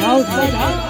house હા